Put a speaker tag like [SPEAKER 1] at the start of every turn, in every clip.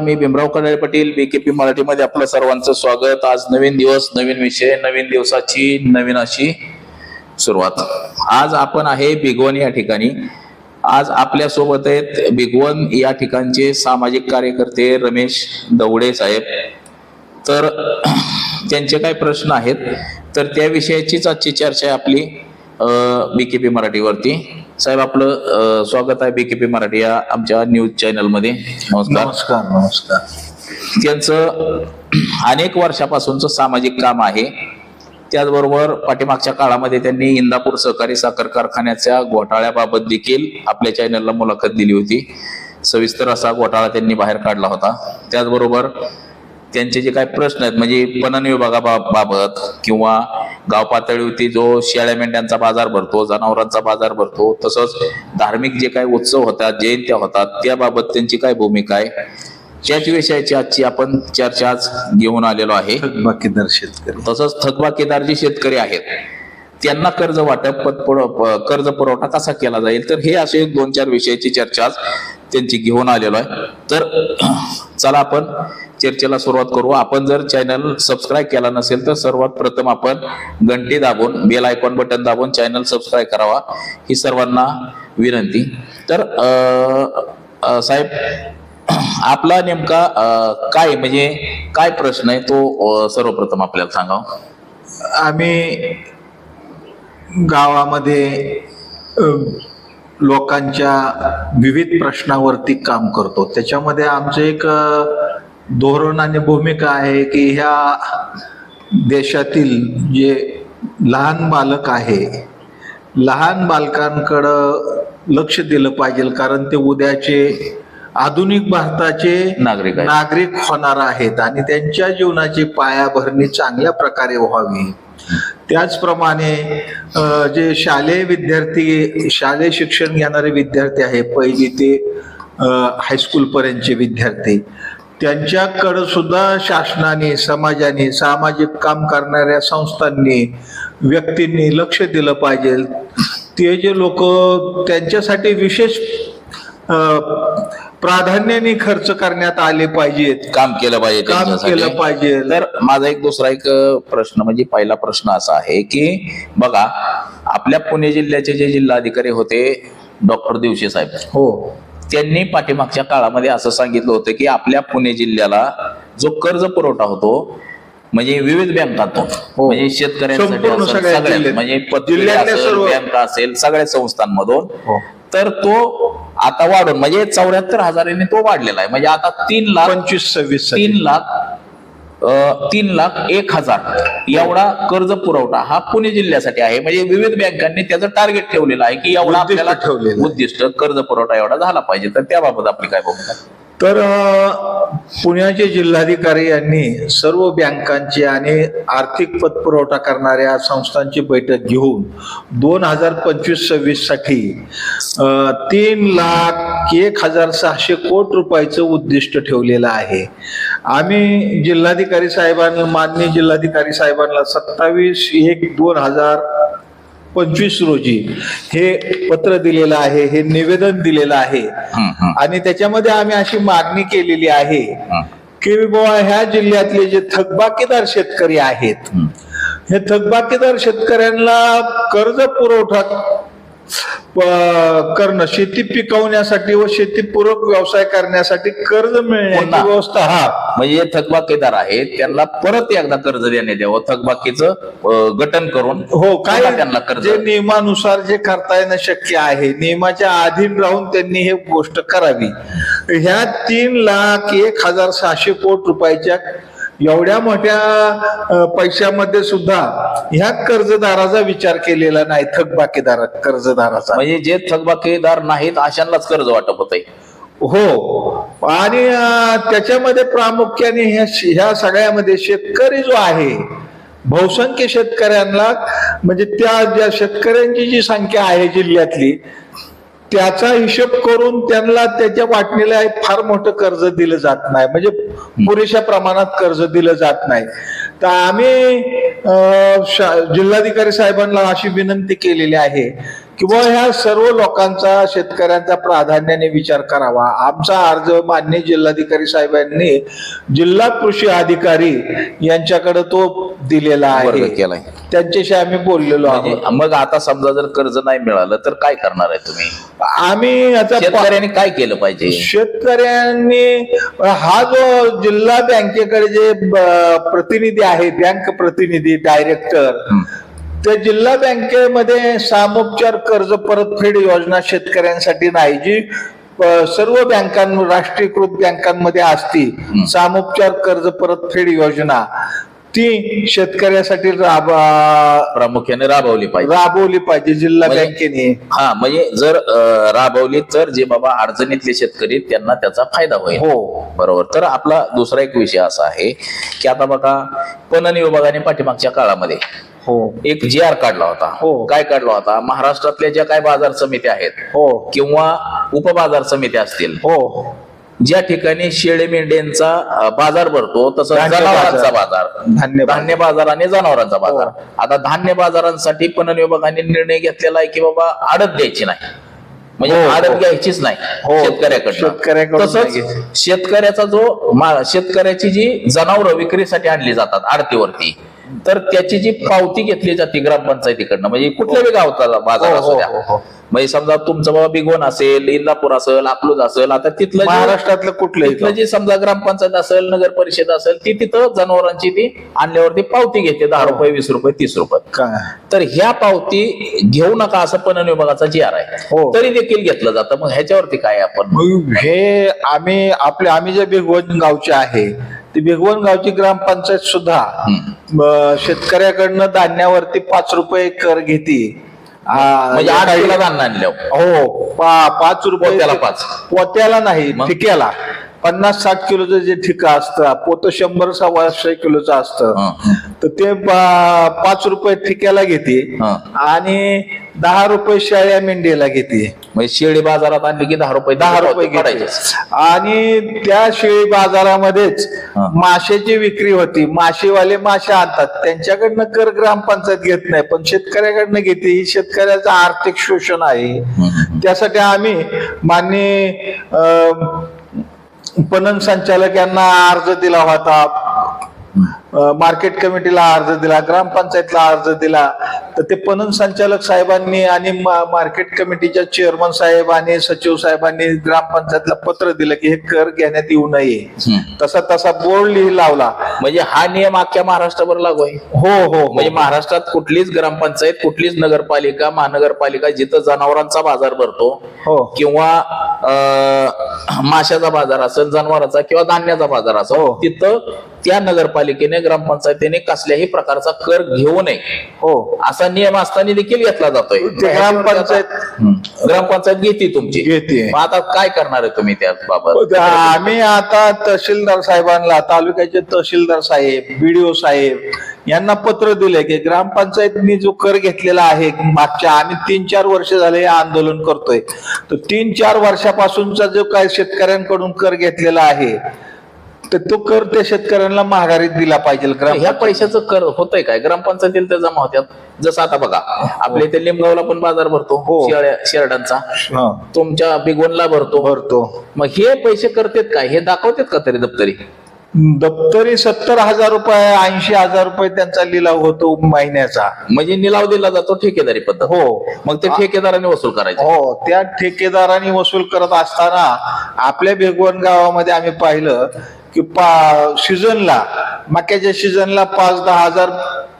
[SPEAKER 1] मी Bhimrao Kadale Patil BKP मराठीमध्ये आपलं सर्वांचं स्वागत. आज नवीन दिवस नवीन विषय नवीन दिवसाची नवीन अशी सुरुवात. आज आपण आहे भिगवण या ठिकाणी. आज आपल्यासोबत आहेत भिगवण या ठिकाणचे सामाजिक कार्यकर्ते रमेश दवडे साहेब. तर त्यांचे काय प्रश्न आहेत. तर त्या विषयाचीच आजची चर्चा आहे आपली बीकेपी मराठीवरती. साहेब आपलं स्वागत आहे बीकेपी मराठी या आमच्या न्यूज चॅनलमध्ये नमस्कार.
[SPEAKER 2] नमस्कार नमस्कार.
[SPEAKER 1] त्यांचं अनेक वर्षापासूनचं सामाजिक काम आहे. त्याचबरोबर पाठीमागच्या काळामध्ये त्यांनी इंदापूर सहकारी साखर कारखान्याच्या घोटाळ्याबाबत देखील आपल्या चॅनलला मुलाखत दिली होती. सविस्तर असा घोटाळा त्यांनी बाहेर काढला होता. त्याचबरोबर त्यांचे जे काही प्रश्न आहेत म्हणजे पणन विभागाबाबत किंवा गाव पातळीवरती जो शेळ्या मेंढ्यांचा बाजार भरतो जनावरांचा बाजार भरतो तसंच धार्मिक जे काही उत्सव होतात जयंत्या होतात त्याबाबत त्यांची काय भूमिका आहे? त्याच विषयाची आजची आपण चर्चा आज घेऊन आलेलो आहे.
[SPEAKER 2] बाकीदार शेतकरी.
[SPEAKER 1] तसंच थकबाकीदार जे शेतकरी आहेत त्यांना कर्ज वाटप कर्ज पुरवठा कसा केला जाईल? तर हे असे दोन चार विषयाची चर्चा आज त्यांची घेऊन आलेलो आहे. तर चला आपण चर्चेला सुरुवात करू. आपण जर चॅनल सबस्क्राईब केला नसेल तर सर्वात प्रथम आपण घंटी दाबून बेल आयकॉन बटन दाबून चॅनल सबस्क्राईब करावा. ही सर्वांना विनंती. तर साहेब आपला नेमका काय म्हणजे काय प्रश्न आहे तो सर्वप्रथम आपल्याला सांगावं.
[SPEAKER 2] आम्ही गावामध्ये लोकांच्या विविध प्रश्नावरती काम करतो त्याच्यामध्ये आमचं एक धोरण आणि भूमिका आहे की ह्या देशातील जे लहान बालक आहे लहान बालकांकडं लक्ष दिलं पाहिजे कारण ते उद्याचे आधुनिक भारताचे
[SPEAKER 1] नागरिक.
[SPEAKER 2] नागरिक होणार आहेत आणि त्यांच्या जीवनाची पायाभरणी चांगल्या प्रकारे व्हावी त्याचप्रमाणे जे शालेय विद्यार्थी शालेय शिक्षण घेणारे विद्यार्थी आहे पहिली ते हायस्कूलपर्यंतचे विद्यार्थी त्यांच्याकडं सुद्धा शासनाने समाजाने सामाजिक काम करणाऱ्या संस्थांनी व्यक्तींनी लक्ष दिलं पाहिजे. ते जे लोक त्यांच्यासाठी विशेष प्राधान्याने खर्च करण्यात आले पाहिजेत
[SPEAKER 1] काम केलं पाहिजे
[SPEAKER 2] काम
[SPEAKER 1] त्यांच्यासाठी.
[SPEAKER 2] केलं पाहिजे
[SPEAKER 1] तर माझा एक दुसरा एक अं, प्रश्न म्हणजे पहिला प्रश्न असा आहे की बघा आपल्या पुणे जिल्ह्याचे जे जिल्हाधिकारी होते डॉक्टर दिवशी साहेब
[SPEAKER 2] हो
[SPEAKER 1] त्यांनी पाठीमागच्या काळामध्ये असं सांगितलं होतं की आपल्या पुणे जिल्ह्याला जो कर्ज पुरवठा होतो म्हणजे विविध बँकातून
[SPEAKER 2] हो.
[SPEAKER 1] म्हणजे शेतकऱ्यांसाठी
[SPEAKER 2] संपूर्ण
[SPEAKER 1] असेल,
[SPEAKER 2] सगळ्या
[SPEAKER 1] सगळ्या
[SPEAKER 2] जिल्ह्यात.
[SPEAKER 1] म्हणजे पतपेढी
[SPEAKER 2] जिल्ह्यातल्या
[SPEAKER 1] असेल,
[SPEAKER 2] सर्व-
[SPEAKER 1] बँका असेल सगळ्या संस्थांमधून
[SPEAKER 2] हो
[SPEAKER 1] तर तो आता वाढून म्हणजे चौऱ्याहत्तर हजारांनी तो वाढलेला आहे. म्हणजे आता तीन लाख
[SPEAKER 2] पंचवीस सव्वीस
[SPEAKER 1] तीन लाख तीन लाख एक हजार. एवढा कर्ज पुरवठा हा पुणे जिल्ह्यासाठी आहे. म्हणजे विविध बँकांनी त्याचं टार्गेट ठेवलेलं आहे की एवढा आपल्याला. उद्दिष्ट कर्ज पुरवठा एवढा झाला पाहिजे. तर त्याबाबत आपली काय भूमिका?
[SPEAKER 2] तर पुण्याचे जिल्हाधिकारी यांनी सर्व बँकांची आणि आर्थिक पतपुरवठा करणाऱ्या संस्थांची बैठक घेऊन दोन हजार पंचवीस सव्वीससाठी तीन लाख एक हजार सहाशे कोटी रुपयाचं उद्दिष्ट ठेवलेलं आहे. आम्ही जिल्हाधिकारी साहेबांना माननीय जिल्हाधिकारी साहेबांना सत्तावीस एक दोन हजार पंचवीस रोजी हे पत्र दिलेलं आहे हे निवेदन दिलेलं आहे. आणि त्याच्यामध्ये आम्ही अशी मागणी केलेली आहे की बाबा ह्या जिल्ह्यातले जे थकबाकीदार शेतकरी आहेत. हे. थकबाकीदार शेतकऱ्यांना कर्ज पुरवठा करणं शेती पिकवण्यासाठी व शेतीपूरक व्यवसाय करण्यासाठी कर्ज मिळण्याची
[SPEAKER 1] पुन्हा.
[SPEAKER 2] व्यवस्था हा.
[SPEAKER 1] म्हणजे जे थकबाकीदार आहेत त्यांना परत एकदा कर्ज देण्यात यावं थकबाकीचं अ, गठन करून
[SPEAKER 2] हो काय
[SPEAKER 1] पुन्हा त्यांना कर्ज.
[SPEAKER 2] जे नियमानुसार जे करता येणं शक्य आहे नियमाच्या अधीन राहून त्यांनी हे गोष्ट करावी. ह्या तीन लाख एक हजार सहाशे कोटी रुपयाच्या एवढ्या मोठ्या पैशामध्ये सुद्धा ह्या कर्जदाराचा विचार केलेला नाही थकबाकीदार कर्जदाराचा.
[SPEAKER 1] म्हणजे जे थकबाकीदार नाहीत अशांनाच कर्ज वाटप होत आहे
[SPEAKER 2] हो. आणि त्याच्यामध्ये प्रामुख्याने ह्या ह्या सगळ्यामध्ये शेतकरी जो आहे बहुसंख्य शेतकऱ्यांना म्हणजे त्या ज्या शेतकऱ्यांची जी संख्या आहे जिल्ह्यातली त्याचा हिशोब करून त्यांना त्याच्या वाटणीला फार मोठं कर्ज दिलं जात नाही. म्हणजे पुरेशा प्रमाणात कर्ज दिलं जात नाही. तर आम्ही जिल्हाधिकारी साहेबांना अशी विनंती केलेली आहे किंवा ह्या सर्व लोकांचा शेतकऱ्यांचा प्राधान्याने विचार करावा. आमचा अर्ज मान्य जिल्हाधिकारी साहेबांनी जिल्हा कृषी अधिकारी यांच्याकडे तो दिलेला आहे.
[SPEAKER 1] केलाय.
[SPEAKER 2] त्यांच्याशी आम्ही बोललेलो आहोत.
[SPEAKER 1] म्हणजे मग आता समजा जर कर्ज नाही मिळालं तर काय करणार आहे तुम्ही?
[SPEAKER 2] आम्ही आता
[SPEAKER 1] शेतकऱ्यांनी काय केलं पाहिजे?
[SPEAKER 2] शेतकऱ्यांनी हा जो जिल्हा बँकेकडे जे ब- प्रतिनिधी आहे बँक प्रतिनिधी डायरेक्टर. त्या जिल्हा बँकेमध्ये सामोपचार कर्ज परतफेड योजना शेतकऱ्यांसाठी नाही जी अ, सर्व बँकां राष्ट्रीयकृत बँकांमध्ये असती सामोपचार कर्ज परतफेड योजना. ती शेतकऱ्यासाठी राब-
[SPEAKER 1] प्रामुख्याने राबवली पाहिजे.
[SPEAKER 2] राबवली पाहिजे जिल्हा
[SPEAKER 1] म्हणजे-
[SPEAKER 2] बँकेने.
[SPEAKER 1] हा म्हणजे जर अं, राबवली तर जे बाबा अडचणीतले शेतकरी आहेत, त्यांना त्याचा फायदा होईल.
[SPEAKER 2] हो.
[SPEAKER 1] बरोबर. तर आपला दुसरा एक विषय असा आहे की आता बघा पणन विभागाने पाठीमागच्या काळामध्ये
[SPEAKER 2] हो.
[SPEAKER 1] एक जी आर काढला होता.
[SPEAKER 2] हो.
[SPEAKER 1] काय काढला होता? महाराष्ट्रातल्या ज्या काही बाजार समित्या आहेत
[SPEAKER 2] हो.
[SPEAKER 1] किंवा उपबाजार समित्या असतील
[SPEAKER 2] हो.
[SPEAKER 1] ज्या ठिकाणी शेळे मेंढ्यांचा बाजार भरतो तसं
[SPEAKER 2] धान्य
[SPEAKER 1] जनावरांचा
[SPEAKER 2] बाजार.
[SPEAKER 1] बाजार
[SPEAKER 2] धान्य बाजार.
[SPEAKER 1] धान्य बाजार आणि जनावरांचा बाजार
[SPEAKER 2] हो.
[SPEAKER 1] आता धान्य बाजारांसाठी पणन विभागाने निर्णय घेतलेला आहे की बाबा आडत द्यायची नाही म्हणजे
[SPEAKER 2] हो,
[SPEAKER 1] आडत
[SPEAKER 2] हो.
[SPEAKER 1] घ्यायचीच नाही शेतकऱ्याकडून
[SPEAKER 2] नाही
[SPEAKER 1] तसंच. शेतकऱ्याचा जो शेतकऱ्याची जी जनावरं विक्रीसाठी आणली जातात आडतीवरती तर त्याची जी पावती घेतली जाते ग्रामपंचायतीकडनं म्हणजे कुठल्याही गावचा बाजार
[SPEAKER 2] हो,
[SPEAKER 1] असू
[SPEAKER 2] हो,
[SPEAKER 1] द्या.
[SPEAKER 2] हो.
[SPEAKER 1] म्हणजे समजा तुमचं बाबा बिगोन असेल इंदापूर असेल अकलूज असेल आता तिथलं
[SPEAKER 2] महाराष्ट्रातलं कुठलंही
[SPEAKER 1] तिथलं जी समजा ग्रामपंचायत असेल नगर परिषद असेल ती तिथं जनावरांची ती आणल्यावरती पावती घेते दहा रुपये वीस रुपये तीस रुपये. तर ह्या पावती घेऊ नका असं पणन विभागाचा जी आर आहे. तरी देखील घेतलं जातं. मग ह्याच्यावरती काय आपण
[SPEAKER 2] हे आम्ही आपले आम्ही जे भिगवण गावचे आहे ती भिगवण गावची ग्रामपंचायत सुद्धा शेतकऱ्याकडनं धान्यावरती पाच रुपये कर घेते
[SPEAKER 1] म्हणजे आठ किलो धान्य
[SPEAKER 2] हो पाच रुपये
[SPEAKER 1] पोत्याला पाच.
[SPEAKER 2] पोत्याला नाही? ठिक्याला पन्नास साठ किलोचं जे ठिका असतं पोत शंभर सव्वाशे किलोचं असतं. तर ते पाच रुपये ठिक्याला घेते. आणि दहा रुपये शाळ्या मेंढीला घेते.
[SPEAKER 1] म्हणजे शेळी बाजारात आणली की दहा रुपये
[SPEAKER 2] दहा रुपये घेते. आणि त्या शेळी बाजारामध्येच. माशाची विक्री होती. माशेवाले मासे आणतात. त्यांच्याकडनं कर ग्रामपंचायत घेत नाही पण शेतकऱ्याकडनं घेते. ही शेतकऱ्याचं आर्थिक शोषण आहे. त्यासाठी आम्ही मान्य पणन संचालक यांना अर्ज दिला होता. मार्केट कमिटीला अर्ज दिला ग्रामपंचायतला अर्ज दिला. तर ते पणन संचालक साहेबांनी आणि मार्केट कमिटीच्या चेअरमन साहेब आणि सचिव साहेबांनी ग्रामपंचायतला पत्र दिलं की हे कर घेण्यात येऊ नये.
[SPEAKER 1] हं.
[SPEAKER 2] तसा तसा बोर्ड लावला.
[SPEAKER 1] म्हणजे हा नियम अख्ख्या महाराष्ट्रावर लागू आहे?
[SPEAKER 2] हो हो
[SPEAKER 1] म्हणजे महाराष्ट्रात कुठलीच ग्रामपंचायत कुठलीच नगरपालिका महानगरपालिका जिथं जनावरांचा बाजार भरतो
[SPEAKER 2] हो.
[SPEAKER 1] किंवा माशाचा बाजार असेल जनावरांचा किंवा धान्याचा बाजार असेल
[SPEAKER 2] हो.
[SPEAKER 1] तिथं त्या नगरपालिकेने ग्रामपंचायतीने कसल्याही प्रकारचा कर घेऊ नये.
[SPEAKER 2] हो.
[SPEAKER 1] असा नियम असताना देखील घेतला जातोय.
[SPEAKER 2] ते ग्रामपंचायत.
[SPEAKER 1] ग्रामपंचायत घेते तुमची.
[SPEAKER 2] घेते.
[SPEAKER 1] मग आता काय करणार आहे तुम्ही त्या बाबत?
[SPEAKER 2] आम्ही आता तहसीलदार साहेबांना तालुक्याचे तहसीलदार साहेब बीडीओ साहेब यांना पत्र दिले की ग्रामपंचायतनी जो कर घेतलेला आहे मागच्या आम्ही तीन चार वर्ष झाले हे आंदोलन करतोय. तर तीन चार वर्षापासूनचा जो काय शेतकऱ्यांकडून कर घेतलेला आहे तर तो कर त्या शेतकऱ्यांना महागारीत दिला पाहिजे. ग्राम
[SPEAKER 1] ह्या पैशाचं कर होतंय काय? ग्रामपंचायतीला ते जमा होत्यात. जसं आता बघा आपल्या इथे लिमगावला पण बाजार भरतो
[SPEAKER 2] हो.
[SPEAKER 1] शेरडांचा. तुमच्या बिगवनला भरतो.
[SPEAKER 2] भरतो.
[SPEAKER 1] मग हे पैसे करतेत काय? हे दाखवतेत का तरी दप्तरी?
[SPEAKER 2] दप्तरी सत्तर हजार रुपये ऐंशी हजार रुपये त्यांचा लिलाव होतो महिन्याचा.
[SPEAKER 1] म्हणजे निलाव दिला जातो ठेकेदारी पद्धत.
[SPEAKER 2] हो.
[SPEAKER 1] मग ते ठेकेदाराने वसूल करायचे.
[SPEAKER 2] हो त्या ठेकेदारांनी वसूल करत असताना आपल्या बेगवन गावामध्ये आम्ही पाहिलं की पा सीझनला मक्याच्या सीझनला पाच दहा हजार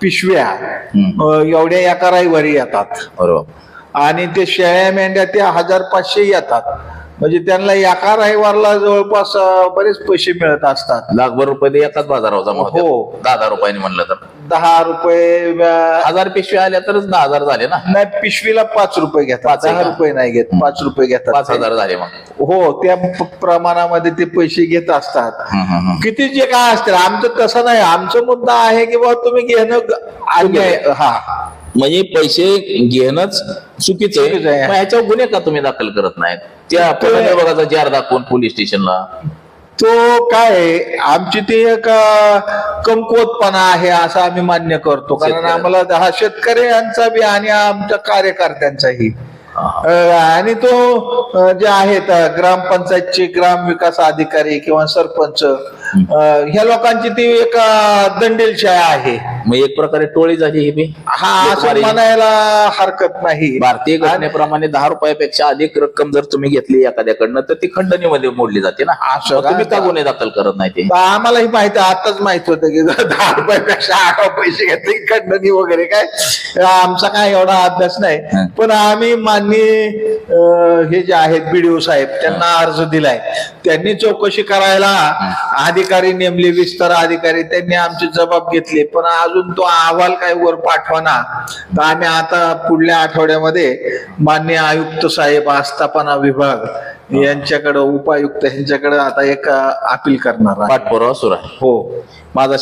[SPEAKER 2] पिशव्या. अं, एवढ्या एका रविवारी येतात.
[SPEAKER 1] बरोबर.
[SPEAKER 2] आणि ते शेळ्या मेंढ्या त्या हजार पाचशे येतात. म्हणजे त्यांना एका रविवारला जवळपास बरेच पैसे मिळत असतात.
[SPEAKER 1] लाखभर रुपये एकाच बाजारावर जमा होते
[SPEAKER 2] हो.
[SPEAKER 1] दहा हजार रुपयांनी म्हणलं तर.
[SPEAKER 2] दहा रुपये
[SPEAKER 1] हजार पिशव्या आल्या तरच दहा हजार झाले ना?
[SPEAKER 2] नाही पिशवीला पाच रुपये घेतात. दहा? रुपये नाही घेत पाच रुपये घेतात
[SPEAKER 1] पाच हजार झाले मग.
[SPEAKER 2] हो त्या प्रमाणामध्ये ते पैसे घेत असतात. किती जे काय असतील आमचं तसं नाही. आमचा मुद्दा आहे की बाबा तुम्ही घेणं. हा.
[SPEAKER 1] म्हणजे पैसे घेणंच चुकीचं
[SPEAKER 2] चुकीचं
[SPEAKER 1] आहे. मग ह्याच्यावर गुन्हे का तुम्ही दाखल करत नाहीत? त्या
[SPEAKER 2] ते-
[SPEAKER 1] विभागाचा जार दाखवून पोलीस स्टेशनला.
[SPEAKER 2] तो काय आहे, आमची ती एक अं, कमकुवतपणा आहे असं आम्ही मान्य करतो. कारण
[SPEAKER 1] शेतकऱ्या-
[SPEAKER 2] आम्हाला हा शेतकऱ्यांचा बी आणि आमच्या कार्यकर्त्यांचाही. अ, आणि तो अ, जे आहेत अ, ग्रामपंचायतचे ग्राम विकास अधिकारी किंवा सरपंच ह्या लोकांची ती एक अ, दंडेलशाही आहे.
[SPEAKER 1] मग एक प्रकारे टोळी झाली ही बी?
[SPEAKER 2] हा असं. म्हणायला हरकत नाही.
[SPEAKER 1] भारतीय घटनेप्रमाणे दहा रुपयापेक्षा अधिक रक्कम जर तुम्ही घेतली एखाद्याकडनं तर ती खंडणीमध्ये मोडली जाते ना.
[SPEAKER 2] असं
[SPEAKER 1] तुम्ही
[SPEAKER 2] का?
[SPEAKER 1] गुन्हे दाखल करत नाही ते?
[SPEAKER 2] आम्हालाही माहिती आहे, आताच माहीत होतं की दहा रुपयापेक्षा आगाऊ पैसे घेतले खंडणी वगैरे काय? आमचा काय एवढा अभ्यास नाही.
[SPEAKER 1] हं.
[SPEAKER 2] पण आम्ही माननीय हे जे आहेत बीडीओ साहेब त्यांना अर्ज दिलाय. त्यांनी चौकशी करायला अधिकारी नेमले विस्तार अधिकारी त्यांनी आमचे जबाब घेतले. पण अजून तो अहवाल काय वर पाठवाना. तर आम्ही आता पुढल्या आठवड्यामध्ये माननीय आयुक्त साहेब आस्थापना विभाग यांच्याकडे उपायुक्त यांच्याकडे आता एक अपील करणार
[SPEAKER 1] पाठपुरावा सुरू आहे.
[SPEAKER 2] हो.
[SPEAKER 1] माझा